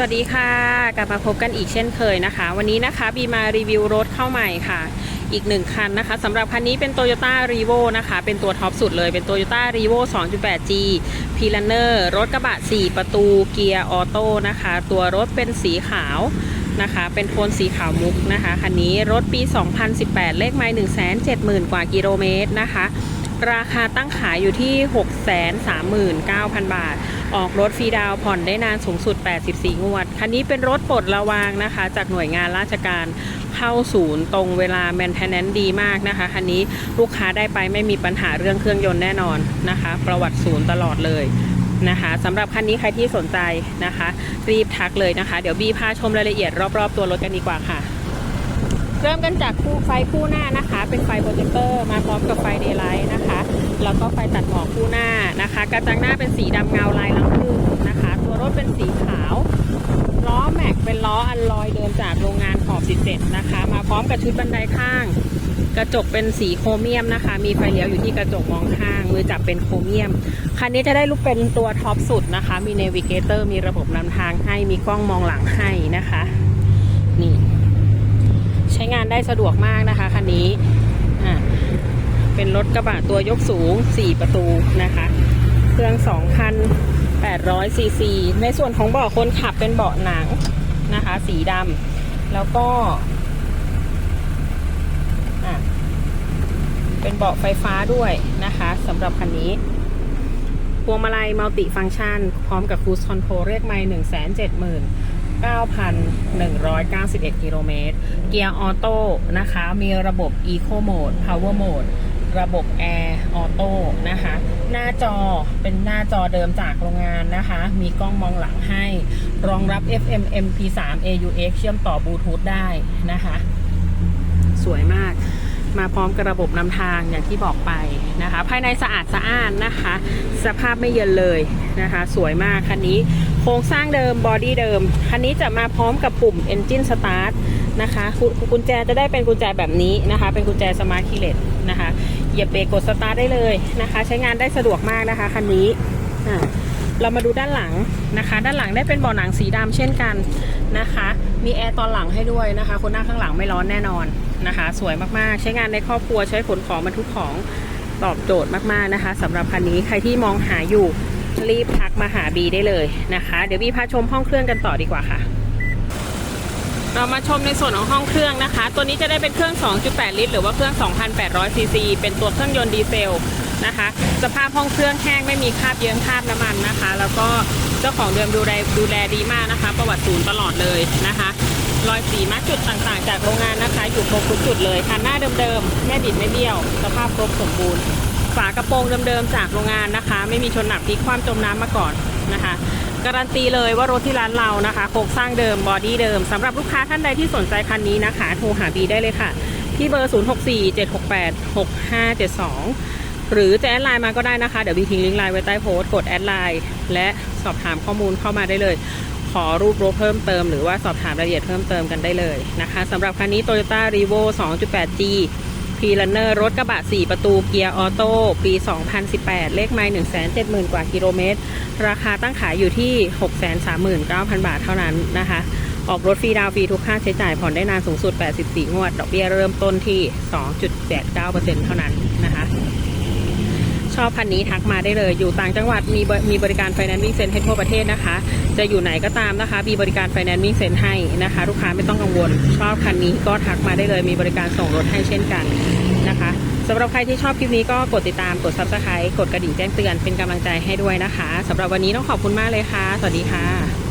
สวัสดีค่ะ กลับมาพบกันอีกเช่นเคยนะคะ วันนี้นะคะบีมารีวิวรถเข้าใหม่ค่ะ อีกหนึ่งคันนะคะสำหรับคันนี้เป็น Toyota r e v o นะคะ เป็นตัวท็อปสุดเลยเป็น Toyota r e v o 2.8G p l a n e r รถกระบะ 4 ประตูเกียร์ออโต้นะคะ ตัวรถเป็นสีขาวนะคะ เป็นโทนสีขาวมุกนะคะ คันนี้รถปี 2018 เลขไมล์170,000 กว่ากิโลเมตรนะคะ ราคาตั้งขายอยู่ที่ 639,000 บาท ออกรถฟรีดาวผ่อนได้นานสูงสุด 84 งวด คันนี้เป็นรถปลดระวางนะคะ จากหน่วยงานราชการเข้าศูนย์ตรงเวลาแมนเทนแนนดีมากนะคะ คันนี้ลูกค้าได้ไปไม่มีปัญหาเรื่องเครื่องยนต์แน่นอนนะคะ ประวัติศูนย์ตลอดเลยนะคะสำหรับคันนี้ใครที่สนใจนะคะ รีบทักเลยนะคะ เดี๋ยวบีพาชมรายละเอียดรอบ ๆ ตัวรถกันดีกว่าค่ะ เริ่มกันจากคู่ไฟคู่หน้านะคะ เป็นไฟโปรเจคเตอร์มาพร้อมกับไฟเดย์ไลท์นะคะ แล้วก็ไฟตัดหมอกคู่หน้านะคะ กระจังหน้าเป็นสีดำเงาลายลังพึ่งนะคะ ตัวรถเป็นสีขาวล้อแม็กเป็นล้ออันลอยเดิมจากโรงงานขอบ17นะคะ มาพร้อมกับชุดบันไดข้าง กระจกเป็นสีโครเมียมนะคะ มีไฟเลี้ยวอยู่ที่กระจกมองข้างมือจับเป็นโครเมียมคันนี้จะได้รูปเป็นตัวท็อปสุดนะคะ มีเนวิเกเตอร์มีระบบนำทางให้มีกล้องมองหลังให้นะคะ ช้งานได้สะดวกมากนะคะคันนี้เป็นรถกระบะตัวยกสูง 4 ประตูนะคะ เครื่อง 2,800ซีซีในส่วนของเบาะคนขับเป็นเบาะหนังนะคะ สีดำแล้วก็เป็นเบาะไฟฟ้าด้วยนะคะสำหรับคันนี้พวงมาลัยมัลติฟัง c t ชัน พร้อมกับคูสคอนโทรเรียกไม่1 7 0 0 0 9,191 กิโลเมตร เกียร์ออโต้นะคะ มีระบบ Eco Mode Power Mode ระบบ Air Auto นะคะ หน้าจอเป็นหน้าจอเดิมจากโรงงานนะคะ มีกล้องมองหลังให้ รองรับ FM MP3 AUX เชื่อมต่อบลูทูธได้นะคะ สวยมากมาพร้อมกับระบบนำทางอย่างที่บอกไปนะคะ ภายในสะอาดสะอ้านนะคะ สภาพไม่เยินเลยนะคะ สวยมากคันนี้ ครงสร้างเดิมบอดี้เดิม คันนี้จะมาพร้อมกับปุ่ม Engine Start นะคะกุญแจจะได้เป็นกุญแจแบบนี้นะคะ เป็นกุญแจสมาร์ทคีเลตนะคะเหยียบเบรกกดสตาร์ทได้เลยนะคะ ใช้งานได้สะดวกมากนะคะคันนี้อ่าเรามาดูด้านหลังนะคะ ด้านหลังได้เป็นเบาะหนังสีดำเช่นกันนะคะ มีแอร์ตอนหลังให้ด้วยนะคะ คนนั่งข้างหลังไม่ร้อนแน่นอนนะคะ สวยมากๆ ใช้งานในครอบครัวใช้ขนของบรรทุกของตอบโจทย์มากๆนะคะสำหรับคันนี้ใครที่มองหาอยู่ รีบทักมาหาบีได้เลยนะคะ เดี๋ยวบีพาชมห้องเครื่องกันต่อดีกว่าค่ะ เรามาชมในส่วนของห้องเครื่องนะคะ ตัวนี้จะได้เป็นเครื่อง 2.8 ลิตร หรือว่าเครื่อง 2,800 ซีซี เป็นตัวเครื่องยนต์ดีเซลนะคะ สภาพห้องเครื่องแห้งไม่มีคราบเยิ้มคราบน้ำมันนะคะ แล้วก็เจ้าของเดิมดูแลดูแลดีมากนะคะ ประวัติศูนย์ตลอดเลยนะคะรอยสีมาจุดต่างๆ จากโรงงานนะคะ อยู่ครบทุกจุดเลยคันหน้าเดิมๆไม่บิดไม่เบี้ยว สภาพครบสมบูรณ์ ฝากระโปรงเดิมๆจากโรงงานนะคะ ไม่มีชนหนักพลิกคว่ำจมน้ำมาก่อนนะคะการันตีเลยว่ารถที่ร้านเรานะคะโครงสร้างเดิมบอดี้เดิมสำหรับลูกค้าท่านใดที่สนใจคันนี้นะคะ โทรหาบีได้เลยค่ะ ที่เบอร์ 0647686572 หรือจะแอดไลน์มาก็ได้นะคะ เดี๋ยวบีทิ้งลิงก์ไลน์ไว้ใต้โพสต์กดแอดไลน์และสอบถามข้อมูลเข้ามาได้เลย ขอรูปรถเพิ่มเติมหรือว่าสอบถามรายละเอียดเพิ่มเติมกันได้เลยนะคะสำหรับคันนี้ Toyota r e v o 2.8G พีลันเนอร์รถกระบะ 4 ประตูเกียร์ออโต้ปี 2018 เลขไมล์170,000 กว่ากิโลเมตร ราคาตั้งขายอยู่ที่ 639,000 บาทเท่านั้นนะคะ ออกรถฟรีดาวฟรีทุกค่าใช้จ่ายผ่อนได้นานสูงสุด 84 งวด ดอกเบี้ยเริ่มต้นที่ 2.89%เท่านั้นนะคะ ชอบคันนี้ทักมาได้เลย อยู่ต่างจังหวัดมีบมีบริการไฟแนนซ์วิ่งเซ็นให้ทั่วประเทศนะคะ จะอยู่ไหนก็ตามนะคะ มีบริการไฟแนนซ์วิ่งเซ็นให้นะคะ ลูกค้าไม่ต้องกังวล ชอบคันนี้ก็ทักมาได้เลย มีบริการส่งรถให้เช่นกันนะคะสำหรับใครที่ชอบคลิปนี้ก็กดติดตามกด subscribe กดกระดิ่งแจ้งเตือนเป็นกำลังใจให้ด้วยนะคะสำหรับวันนี้ต้องขอบคุณมากเลยค่ะ สวัสดีค่ะ